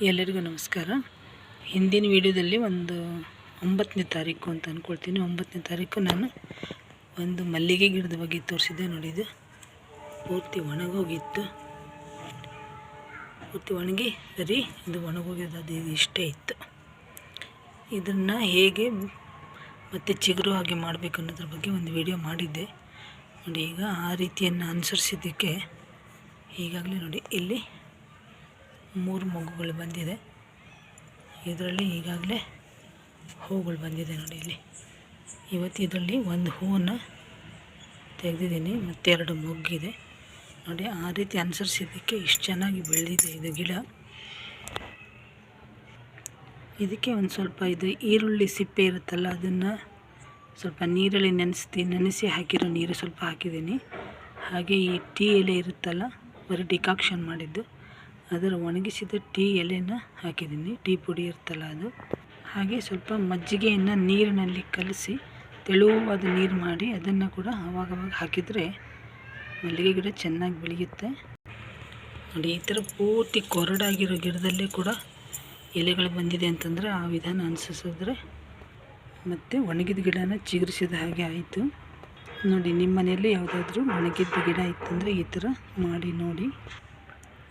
ಎಲ್ಲರಿಗೂ ನಮಸ್ಕಾರ. ಹಿಂದಿನ ವಿಡಿಯೋದಲ್ಲಿ ಒಂದು ಒಂಬತ್ತನೇ ತಾರೀಕು ಅಂತ ಅಂದ್ಕೊಳ್ತೀನಿ ಒಂಬತ್ತನೇ ತಾರೀಕು ನಾನು ಒಂದು ಮಲ್ಲಿಗೆ ಗಿಡದ ಬಗ್ಗೆ ತೋರಿಸಿದ್ದೆ ನೋಡಿದ್ದು ಪೂರ್ತಿ ಒಣಗೋಗಿತ್ತು. ಪೂರ್ತಿ ಒಣಗಿ, ಸರಿ ಇದು ಒಣಗೋಗಿದ್ದು ಅದು ಇಷ್ಟೇ ಇತ್ತು. ಇದನ್ನು ಹೇಗೆ ಮತ್ತು ಚಿಗುರು ಹಾಗೆ ಮಾಡಬೇಕು ಅನ್ನೋದ್ರ ಬಗ್ಗೆ ಒಂದು ವಿಡಿಯೋ ಮಾಡಿದ್ದೆ. ನೋಡಿ ಈಗ ಆ ರೀತಿಯನ್ನು ಅನುಸರಿಸಿದ್ದಕ್ಕೆ ಈಗಾಗಲೇ ನೋಡಿ ಇಲ್ಲಿ ಮೂರು ಮಗುಗಳು ಬಂದಿದೆ. ಇದರಲ್ಲಿ ಈಗಾಗಲೇ ಹೂಗಳು ಬಂದಿದೆ ನೋಡಿ ಇಲ್ಲಿ. ಇವತ್ತು ಇದರಲ್ಲಿ ಒಂದು ಹೂವನ್ನು ತೆಗೆದಿದ್ದೀನಿ. ಮತ್ತೆರಡು ಮೊಗ್ಗಿದೆ. ನೋಡಿ, ಆ ರೀತಿ ಅನುಸರಿಸಿದ್ದಕ್ಕೆ ಇಷ್ಟು ಚೆನ್ನಾಗಿ ಬೆಳೆದಿದೆ ಇದು ಗಿಡ. ಇದಕ್ಕೆ ಒಂದು ಸ್ವಲ್ಪ ಇದು ಈರುಳ್ಳಿ ಸಿಪ್ಪೆ ಇರುತ್ತಲ್ಲ, ಅದನ್ನು ಸ್ವಲ್ಪ ನೀರಲ್ಲಿ ನೆನೆಸಿ ನೆನೆಸಿ ಹಾಕಿರೋ ನೀರು ಸ್ವಲ್ಪ ಹಾಕಿದ್ದೀನಿ. ಹಾಗೆ ಈ ಟೀ ಎಲೆ ಇರುತ್ತಲ್ಲ, ಬರೀ ಡಿಕಾಕ್ಷನ್ ಮಾಡಿದ್ದು. ಅದರ ಒಣಗಿಸಿದ ಟೀ ಎಲೆನ ಹಾಕಿದ್ದೀನಿ. ಟೀ ಪುಡಿ ಇರ್ತಲ್ಲ ಅದು. ಹಾಗೆ ಸ್ವಲ್ಪ ಮಜ್ಜಿಗೆಯನ್ನು ನೀರಿನಲ್ಲಿ ಕಲಸಿ ತೆಳುವಾದ ನೀರು ಮಾಡಿ ಅದನ್ನು ಕೂಡ ಆವಾಗವಾಗ ಹಾಕಿದರೆ ಮಲ್ಲಿಗೆ ಗಿಡ ಚೆನ್ನಾಗಿ ಬೆಳೆಯುತ್ತೆ. ನೋಡಿ, ಈ ಥರ ಪೂರ್ತಿ ಕೊರಡಾಗಿರೋ ಗಿಡದಲ್ಲೇ ಕೂಡ ಎಲೆಗಳು ಬಂದಿದೆ ಅಂತಂದರೆ ಆ ವಿಧಾನ ಅನುಸರಿಸಿದ್ರೆ ಮತ್ತು ಒಣಗಿದ ಗಿಡನ ಚಿಗುರಿಸಿದ ಹಾಗೆ ಆಯಿತು. ನೋಡಿ ನಿಮ್ಮ ಮನೆಯಲ್ಲಿ ಯಾವುದಾದ್ರೂ ಒಣಗಿದ್ದ ಗಿಡ ಇತ್ತಂದರೆ ಈ ಥರ ಮಾಡಿ ನೋಡಿ.